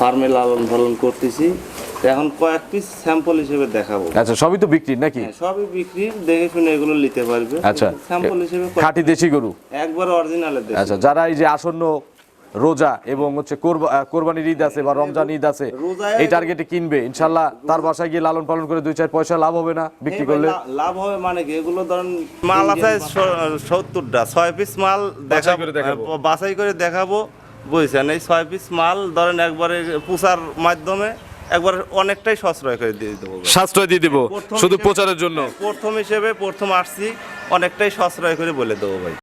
ফার্মে লালন পালন করতেছি। এখন কয়েক পিস স্যাম্পল হিসেবে দেখাবো। আচ্ছা সবই তো বিক্রি নাকি? হ্যাঁ, সবই বিক্রি দেখে শুনে এগুলো নিতে পারবে। আচ্ছা স্যাম্পল হিসেবে খাঁটি দেশি গরু? একবার অরিজিনালের দেশি আচ্ছা যারা এই যে আসন্ন রোজা এবং হচ্ছে কোরবা- কোরবানির ঈদ আছে বা রমজান ঈদ আছে এই টার্গেটে কিনবে? ইনশাল্লাহ তার বাসায় গিয়ে লালন পালন করে দুই চার পয়সা লাভ হবে না বিক্রি করলে? লাভ হবে মানে কি? এগুলো ধরেন মাল আছে সত্তরটা ছয় পিস মাল বাছাই করে দেখাবো। দেখাবো বাছাই করে দেখাবো। বুঝছেন এই ছয় পিস মাল ধরেন একবারে পুষার মাধ্যমে একবার অনেকটাই সাশ্রয় করে দিয়ে দেবো সাশ্রয় দিয়ে দেবো শুধু প্রচারের জন্য। প্রথম হিসেবে প্রথম আসছি অনেকটাই সাশ্রয় করে বলে দেবো ভাই।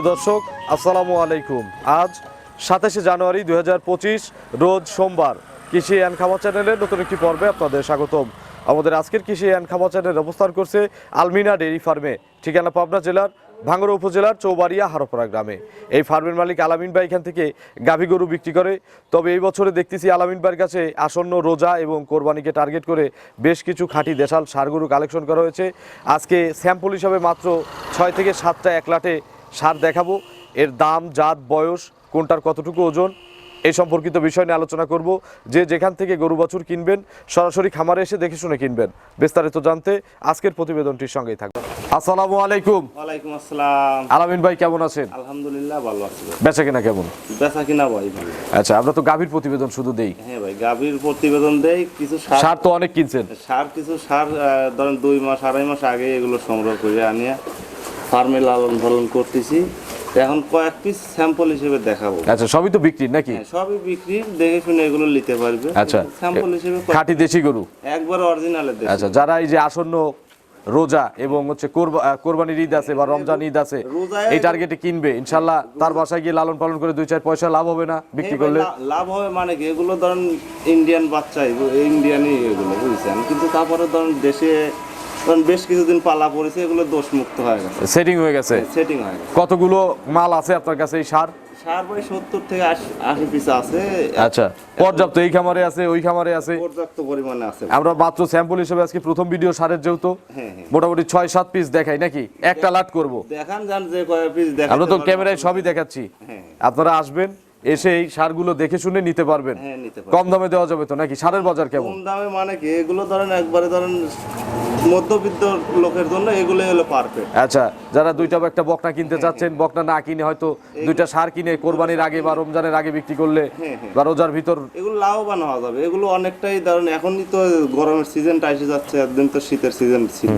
প্রিয় দর্শক, আসসালামু আলাইকুম। আজ সাতাশে জানুয়ারি দুই হাজার পঁচিশ, রোজ সোমবার কৃষি অ্যান্ড খামার চ্যানেলের নতুন একটি পর্বে আপনাদের স্বাগতম। আমাদের আজকের কৃষি অ্যান্ড খামার চ্যানেল অবস্থান করছে আলমিনা ডেইরি ফার্মে, ঠিকানা পাবনা জেলার ভাঙ্গড়া উপজেলার চৌবাড়িয়া হারোপাড়া গ্রামে। এই ফার্মের মালিক আলামিন ভাই এখান থেকে গাভী গরু বিক্রি করে। তবে এই বছরে দেখতেছি আলামিন ভাইয়ের কাছে আসন্ন রোজা এবং কোরবানিকে টার্গেট করে বেশ কিছু খাঁটি দেশাল সার গরু কালেকশন করা হয়েছে। আজকে স্যাম্পল হিসাবে মাত্র ছয় থেকে সাতটা এক লাটে সার দেখাবো এর দাম জাত বয়স কোনটার কতটুকু ওজন এই সম্পর্কিত বিষয় নিয়ে আলোচনা করব। যে যেখান থেকে গরু বাছুর কিনবেন সরাসরি খামারে এসে দেখে শুনে কিনবেন। বিস্তারিত জানতে আজকের প্রতিবেদনটির সঙ্গেই থাকবে আসসালামু আলাইকুম। ওয়ালাইকুম আসসালাম। আলামিন ভাই কেমন আছেন? আলহামদুলিল্লাহ ভালো আছি। বেচা কিনা কেমন? বেচা কিনা ভাই আচ্ছা আমরা তো গাভীর প্রতিবেদন শুধু দেই। হ্যাঁ ভাই গাভীর প্রতিবেদন দেই কিছু সার সার তো অনেক কিনছেন। সার কিছু সার ধরেন দুই মাস আড়াই মাস আগে এগুলো সংগ্রহ করে আনিয়া ফার্মে লালন পালন করতেছি। এখন কয়েক পিস স্যাম্পল হিসেবে দেখাবো। আচ্ছা সবই তো বিক্রি নাকি? হ্যাঁ, সবই বিক্রি দেখে শুনে এগুলো নিতে পারবে। আচ্ছা স্যাম্পল হিসেবে খাঁটি দেশি গরু? একবার অরিজিনালের দেশি। আচ্ছা যারা এই যে আসন্ন রোজা এবং হচ্ছে কোরবা- কোরবানির ঈদ আছে বা রমজান ঈদ আছে এই টার্গেটে কিনবে? ইনশাল্লাহ তার বাসায় গিয়ে লালন পালন করে দুই চার পয়সা লাভ হবে না বিক্রি হ্যাঁ করলে? লাভ হবে মানে কি? এগুলো ধরেন ইন্ডিয়ান বাচ্চা ইন্ডিয়ানই এগুলো বুঝছেন? কিন্তু তারপরে ধরেন দেশে ধরেন বেশ কিছুদিন পালা পড়েছে এগুলো দোষ মুক্ত হয়ে গেছে। সেটিং হয়ে গেছে? সেটিং হয়ে গেছে। কতগুলো মাল আছে আপনার কাছে এই সার? সার ভাই সত্তর থেকে আশি পিস আছে। আচ্ছা পর্যাপ্ত এই খামারে আছে ওই খামারে আছে? পর্যাপ্ত পরিমাণে আছে। আমরা মাত্র স্যাম্পল হিসেবে আজকে প্রথম ভিডিও সারের যেহেতু হ্যাঁ, হ্যাঁ। মোটামুটি ছয় সাত পিস দেখাই নাকি? একটা লাট করব। দেখান যান যে কয় পিস আমরা তো ক্যামেরায় সবই দেখাচ্ছি। হ্যাঁ। আপনারা আসবেন এসে এই সারগুলো দেখে শুনে নিতে পারবেন। নিতে পারবেন। কম দামে দেওয়া যাবে তো নাকি? সারের বাজার কেমন? কম দামে মানে কি? এগুলো ধরেন একবারে ধরেন মধ্যবিত্ত লোকের জন্য এগুলো হলো পারফেক্ট আচ্ছা যারা দুইটা একটা বকনা কিনতে চাচ্ছেন বকনা না কিনে হয়তো দুইটা সার কিনে কোরবানির আগে বা রমজানের আগে বিক্রি করলে হ্যাঁ, হ্যাঁ। বা রোজার ভিতর এগুলো লাভবান হওয়া যাবে। এগুলো অনেকটাই ধরেন এখনই তো গরমের সিজনটা এসে যাচ্ছে একদিন তো শীতের সিজন ছিল।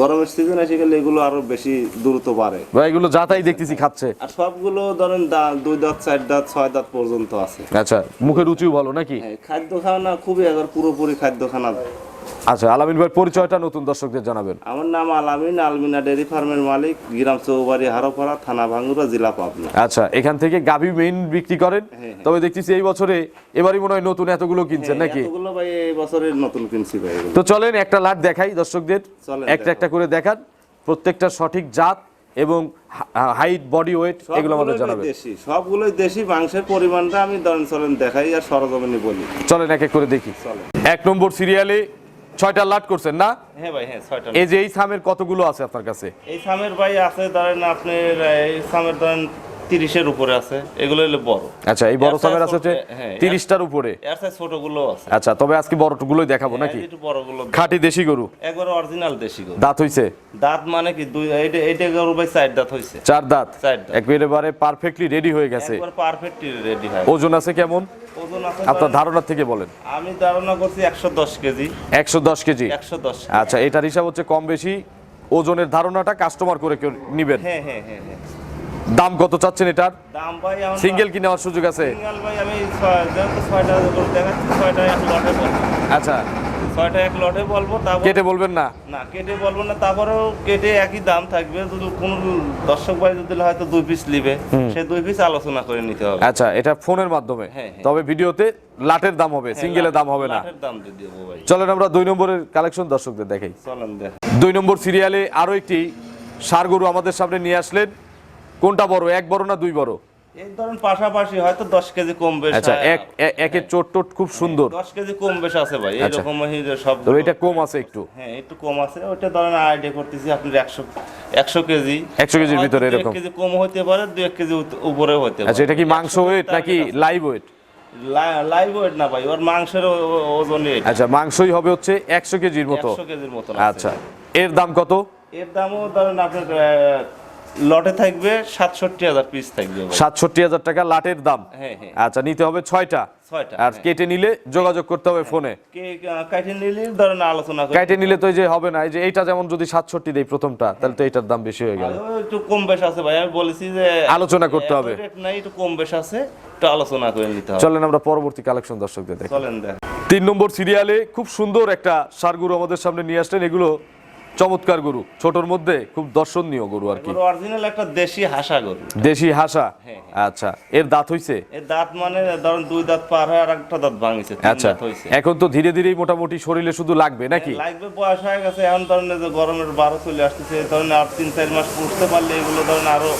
গরমের সিজন এসে গেলে এগুলো আরও বেশি দ্রুত বাড়ে। বা এগুলো যাতাই দেখতেছি খাচ্ছে। আর সবগুলো ধরেন দুই দাঁত চার দাঁত ছয় দাঁত পর্যন্ত আছে। আচ্ছা মুখের রুচিও ভালো নাকি? হ্যাঁ, খাদ্যখানা খুবই একবার পুরোপুরি খাদ্যখানা আচ্ছা আলামিন ভাই পরিচয়টা নতুন দর্শকদের জানাবেন। আমার নাম আলামিন আলমিনা ডেয়ারি ফার্মের মালিক গ্রাম চৌবাড়ি হারোপাড়া থানা ভাঙ্গুরা জেলা পাবনা। আচ্ছা এখান থেকে গাভী মেইন বিক্রি করেন। হ্যাঁ, তবে দেখতেছি এই বছরে এবারই মনে হয় নতুন এতগুলো কিনছেন নাকি? এতগুলো ভাই এই বছরের নতুন কিনছি ভাই। তো চলেন একটা লাট দেখাই দর্শকদের। একটা একটা করে দেখান। প্রত্যেকটা সঠিক জাত এবং হাইট বডি ওয়েট এগুলো আমাদের জানাবেন। দেশি সবগুলোই দেশি মাংসের পরিমাণটা আমি ধরেন চলেন দেখাই আর সরজমিনে বলি। চলেন এক এক করে দেখি। চলেন। এক নম্বর সিরিয়ালে ছয়টা লাট করছেন না? হ্যাঁ ভাই হ্যাঁ ছয়টা এই যে এই সামের কতগুলো আছে আপনার কাছে? এই সামের ভাই আছে ধরেন আপনার এই সামের ধরেন তিরিশের উপরে আছে এগুলো হলো বড়। আচ্ছা এই বড় সামের আছে হচ্ছে হ্যাঁ, তিরিশটার উপরে। এর ছোটগুলো আছে। আচ্ছা তবে আজকে বড়গুলোই দেখাবো নাকি? এই একটু বড়গুলো খাঁটি দেশি গরু? একবার অরিজিনাল দেশি গরু। দাঁত হইছে? দাঁত মানে কি দুই এইটা এইটা গরু ভাই চার দাঁত হইছে। চার দাঁত? চার দাঁত। একেবারে পারফেক্টলি রেডি হয়ে গেছে। একবার পারফেক্ট রেডি হয়। ওজন আছে কেমন? আপনার ধারণা থেকে বলেন। আমি ধারণা করছি একশো দশ কেজি। একশো দশ কেজি? একশো দশ আচ্ছা এটার হিসাব হচ্ছে কম বেশি ওজনের ধারণাটা কাস্টমার করে কেউ নিবেন। হ্যাঁ হ্যাঁ হ্যাঁ হ্যাঁ। দাম কত চাচ্ছেন এটার? দাম ভাই সিঙ্গেল কি নেওয়ার সুযোগ আছে। সিঙ্গেল ভাই আমি ছয়- যেহেতু ছয়টা গরু দেখাচ্ছি ছয়টা এক লটে আচ্ছা ছয়টা এক লটে বলব তারপর কেটে বলবেন না? না কেটে বলব না তারপরেও কেটে একই দাম থাকবে। যদি কোনো দর্শক ভাই যদি হয়তো দুই পিস নিবে সে দুই পিস আলোচনা করে নিতে হবে। আচ্ছা এটা ফোনের মাধ্যমে? হ্যাঁ, হ্যাঁ। তবে ভিডিওতে লাটের দাম হবে সিঙ্গেলের দাম হবে না। চলেন আমরা দুই নম্বরের কালেকশন দর্শকদের দেখাই। চলেন দুই নম্বর সিরিয়ালে আরও একটি সার গরু আমাদের সামনে নিয়ে আসলেন। কোনটা বড় এক বড় না দুই বড়? এই ধরুন পাশাপাশি হয়তো দশ কেজি কম বেশ আচ্ছা এক একের চোট টোট খুব সুন্দর। দশ কেজি কম বেশ আছে ভাই আচ্ছা। এরকম সব তবে এটা কম আছে একটু। হ্যাঁ একটু কম আছে। ওইটা ধরেন আইডিয়া করতেছি আপনার একশো একশো কেজি। 100 কেজির ভিতরে এরকম। কেজি কম হতে পারে দু এক কেজি উপরেও হতে পারে। আচ্ছা এটা কি মাংস ওয়েট নাকি লাইভ ওয়েট লাইভ ওয়েট না ভাই ওর মাংসের ও- ও- ওজনই আচ্ছা মাংসই হবে হচ্ছে একশো কেজির মতো। একশো কেজির মতো আচ্ছা এর দাম কত? এর দামও ধরেন আপনার লটে থাকবে সাতষট্টি হাজার পিস থাকবে। সাতষট্টি হাজার টাকা লাটের দাম। হ্যাঁ হ্যাঁ। আচ্ছা নিতে হবে ছয়টা। আর হ্যাঁ। কেটে নিলে যোগাযোগ করতে হবে ফোনে। কে কাঠি নিলে ধরেন আলোচনা করে কেটে নিলে তো এই যে হবে না এই যে এইটা যেমন যদি সাতষট্টি দেই প্রথমটা তাহলে তো এইটার দাম বেশি হয়ে গেল। একটু কম বেশ আছে ভাই আমি বলেছি যে আলোচনা করতে হবে। নাই একটু কম বেশ আছে একটু আলোচনা করে নিতে হবে। চলেন আমরা পরবর্তী কালেকশন দর্শকদের দেখি। চলেন দেখ। তিন নম্বর সিরিয়ালে খুব সুন্দর একটা সারগুরু আমাদের সামনে নিয়ে আসলেন এগুলো চমৎকার গরু। ছোটর মধ্যে খুব দর্শনীয় গরু আর কি। অরিজিনাল একটা দেশি হাসা গরু। দেশি হাসা? হ্যাঁ, আচ্ছা এর দাঁত হইছে? এর দাঁত মানে ধরেন দুই দাঁত পার হয় আর একটা দাঁত ভাঙিছে তিন আচ্ছা দাঁত হইছে। এখন তো ধীরে ধীরেই মোটামুটি শরীরে শুধু লাগবে নাকি? লাগবে বয়স হয়ে গেছে এখন ধরেন যে গরমের বারো চলে আসতেছে এই ধরেন আর তিন চার মাস পুষতে পারলে এগুলো ধরুন আরও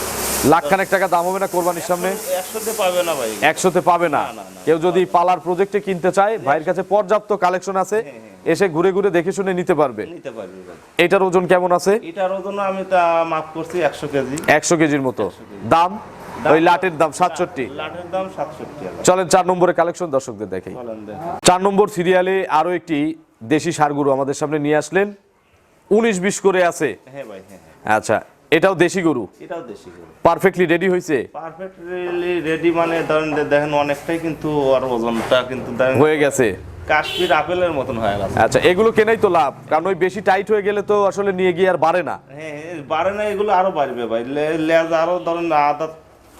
লাখ খানেক টাকা দাম হবে না কোরবানির সামনে? একশোতে পাবে না ভাই। একশোতে পাবে না। কেউ যদি পালার প্রজেক্টে কিনতে চায় ভাইয়ের কাছে পর্যাপ্ত কালেকশন আছে হ্যাঁ, এসে ঘুরে ঘুরে দেখে শুনে নিতে পারবে। নিতে পারবে এটার ওজন কেমন আছে? এটার ওজন আমি তা মাপ করছি একশো কেজি। একশো কেজির মতো। দাম? ওই লাটের দাম সাতষট্টি। চলেন চার কালেকশন দর্শকদের দেখে। বলেন চার নম্বর সিরিয়ালে আরও একটি দেশি সারগুরু আমাদের সামনে নিয়ে আসলেন। উনিশ বিশ করে আছে। হ্যাঁ ভাই হ্যাঁ হ্যাঁ। আচ্ছা এটাও দেশি গরু? এটাও দেশি গরু। পারফেক্টলি রেডি হয়েছে? পারফেক্টলি রেডি মানে ধরেন দেখেন অনেকটাই কিন্তু আর ওজনটা কিন্তু হয়ে গেছে। কাশ্মীর আপেলের মতন হয়ে গেছে আচ্ছা এগুলো কেনাই তো লাভ? কারণ ওই বেশি টাইট হয়ে গেলে তো আসলে নিয়ে গিয়ে আর বাড়ে না। হ্যাঁ হ্যাঁ, বাড়ে না এগুলো আরও বাড়বে ভাই। লেজ আরও ধরেন আদা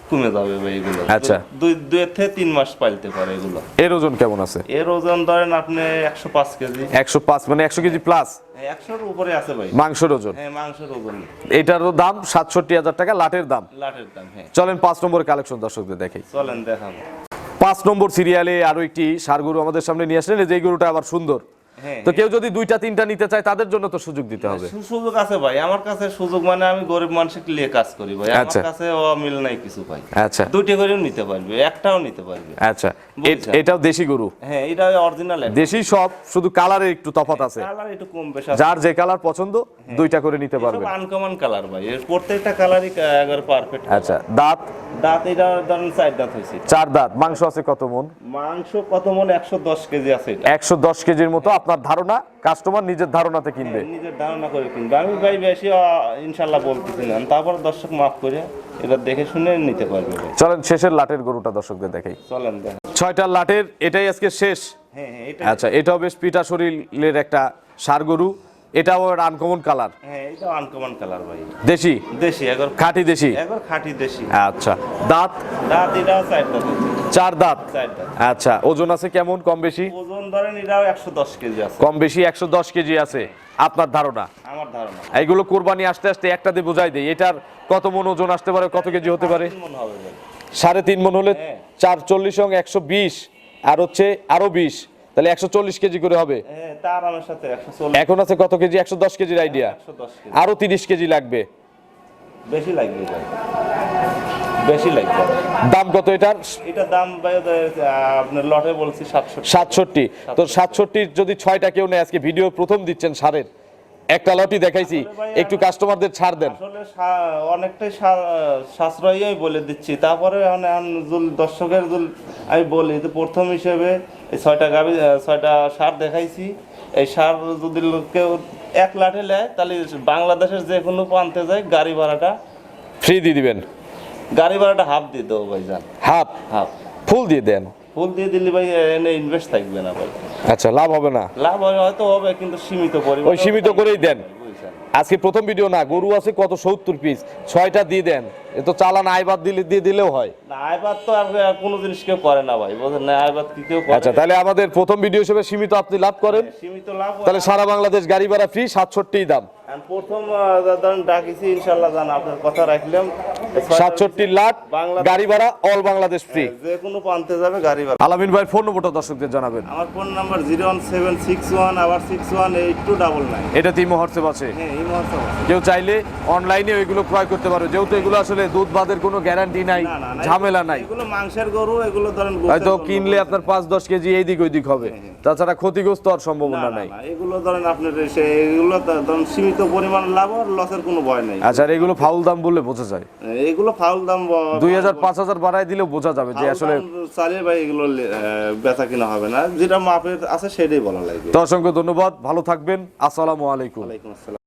কমে যাবে ভাই এগুলো। আচ্ছা। দুই দুই থেকে তিন মাস পালতে পারে এগুলো। এর ওজন কেমন আছে? এর ওজন ধরেন আপনি একশো পাঁচ কেজি। একশো পাঁচ মানে একশো কেজি প্লাস একশোর উপরে আছে ভাই। মাংসের ওজন? হ্যাঁ মাংসের ওজন। এটারও দাম সাতষট্টি হাজার টাকা লাটের দাম। লাটের দাম হ্যাঁ। চলেন পাঁচ নম্বরের কালেকশন দর্শকদের দেখে চলেন দেখাবো। পাঁচ নম্বর সিরিয়ালে আরও একটি সার গরু আমাদের সামনে নিয়ে আসলেন। যে গরুটা আবার সুন্দর। তো কেউ যদি দুইটা তিনটা নিতে চায় তাদের জন্য তো সুযোগ দিতে হবে। সুযোগ আছে ভাই। আমার কাছে সুযোগ মানে আমি গরিব মানুষকে নিয়ে কাজ করি ভাই। আচ্ছা। আমার কাছে অমিল নাই কিছু ভাই। আচ্ছা। দুইটা করেও নিতে পারবে একটাও নিতে পারবে। আচ্ছা। এটাও দেশি গরু? হ্যাঁ এটা অরিজিনাল দেশি সব শুধু কালারের একটু তফাত আছে। কালার একটু কম বেশ যার যে কালার পছন্দ দুইটা করে নিতে পারবে। আনকমন কালার ভাই। এর প্রত্যেকটা কালারই একবার পারফেক্ট আচ্ছা দাঁত? দাঁত এটা ধরেন চার দাঁত হয়েছে। চার দাঁত। মাংস আছে কত মন? মাংস কত মন? একশো দশ কেজি আছে এটা। একশো দশ কেজির মতো। আপনার ধারণা? কাস্টমার নিজের ধারণাতে কিনবে। নিজের ধারণা করে কিনবে। আমি ভাই বেশি ইনশাল্লাহ বলতেছি না। তারপর দর্শক মাফ করে এটা দেখে শুনে নিতে পারবে চলেন শেষের লাটের গরুটা দর্শকদের দেখাই। চলেন ছয়টা লাটের এটাই আজকে শেষ। হ্যাঁ হ্যাঁ আচ্ছা এটাও বেশ পিটা শরীরের একটা সার গরু। এটাও আনকমন কালার হ্যাঁ এটা আনকমন কালার ভাই। দেশি? দেশি একবার খাঁটি দেশি? একবার খাঁটি দেশি। আচ্ছা দাঁত? দাঁত এটাও চার দাঁত। চার দাঁত? আচ্ছা ওজন আছে কেমন কম বেশি? ওজন ধরেন এটাও একশো দশ কেজি আছে। কম বেশি একশো দশ কেজি আছে। আপনার ধারণা? আমার ধারণা। এইগুলো কোরবানি আসতে আসতে একটা দিয়ে বোঝাই দেয় এটার কত মন ওজন আসতে পারে কত কেজি হতে পারে? মন হবে সাড়ে তিন মন হলে হ্যাঁ। চার চল্লিশ একশো বিশ আর হচ্ছে আরও বিশ। তাহলে একশো চল্লিশ কেজি করে হবে। হ্যাঁ এখন আছে কত কেজি? একশো দশ কেজির আইডিয়া কেজি। আরও তিরিশ কেজি লাগবে। বেশি লাগবে বেশি লাগবে। দাম কত এটার? এটা দাম আপনার লটে বলছি সাতষট্টি। তো সাতষট্টির যদি ছয়টা কেউ নেয় আজকে ভিডিও প্রথম দিচ্ছেন সারের। একটা লটই দেখাইছি। একটু কাস্টমারদের ছাড় দেন। আসলে অনেকটাই সাশ্রয়ী বলে দিচ্ছি। তারপরে দর্শকের আমি বলি যে প্রথম হিসেবে এই ছয়টা গাবি ছয়টা সার দেখাইছি। এই সার যদি কেউ এক লাঠে নেয় তাহলে বাংলাদেশের যে কোনো প্রান্তে যায় গাড়ি ভাড়াটা ফ্রি দিয়ে দিবেন? গাড়ি ভাড়াটা হাফ দিয়ে দেবো ভাই যান হাফ? হাফ। ফুল দিয়ে দেন? ফুল দিয়ে দিলে ভাই এনে ইনভেস্ট থাকবে না ভাই। আচ্ছা লাভ হবে না? লাভ হয় হয়তো হবে কিন্তু সীমিত পরিমাণ ওই সীমিত করেই দেন। আজকে প্রথম ভিডিও না গরু আছে কত সত্তর পিস ছয়টা দিয়ে দেন এ তো চালান আইবাদ দিলে দিয়ে দিলেও হয়। না আইবাদ তো আর কোনো জিনিস কেউ করে না ভাই বুঝলেন না আইবাদ কি কেউ করে আচ্ছা তাহলে আমাদের প্রথম ভিডিও হিসেবে সীমিত আপনি লাভ করেন। সীমিত লাভ তাহলে সারা বাংলাদেশ গাড়ি ভাড়া ফ্রি সাতষট্টি দাম। প্রথম ধরেন ডাকিছি ইনশাল্লাহ জান আপনার কথা রাখলাম। সাতষট্টি লাখ গাড়ি ভাড়া অল বাংলাদেশ ফ্রি যে কোনো প্রান্তে যাবে গাড়ি ভাড়া। আলামিন ভাই ফোন নম্বরটা দর্শকদের জানাবেন। আমার phone number zero one seven six one আবার six one eight two double nine এটা তিন হোয়াটসঅ্যাপ আছে। হ্যাঁ। কেউ চাইলে অনলাইনে ওইগুলো ক্রয় করতে পারো। যেহেতু এগুলো আসলে দুধ বাদের কোনো গ্যারান্টি নাই ঝামেলা নাই। এগুলো মাংসের গরু এগুলো ধরেন হয়তো কিনলে আপনার পাঁচ দশ কেজি এই দিক ওই দিক হবে তাছাড়া ক্ষতিগ্রস্ত হওয়ার সম্ভাবনা নাই। এগুলো ধরেন আপনার এগুলো ধরেন সীমিত পরিমাণ লাভ আর লসের কোনো ভয় নেই। আচ্ছা এগুলো ফাউল দাম বললে বোঝা যায়। এগুলো ফাউল দাম দুই হাজার পাঁচ হাজার বাড়ায় দিলেও বোঝা যাবে যে আসলে চালিয়ে ভাই এগুলো বেচা কিনা হবে না। যেটা মাপের আছে সেটাই বলা লাগবে। তো অসংখ্য ধন্যবাদ। ভালো থাকবেন। আসসালামু আলাইকুম। ওয়ালাইকুম আসসালাম।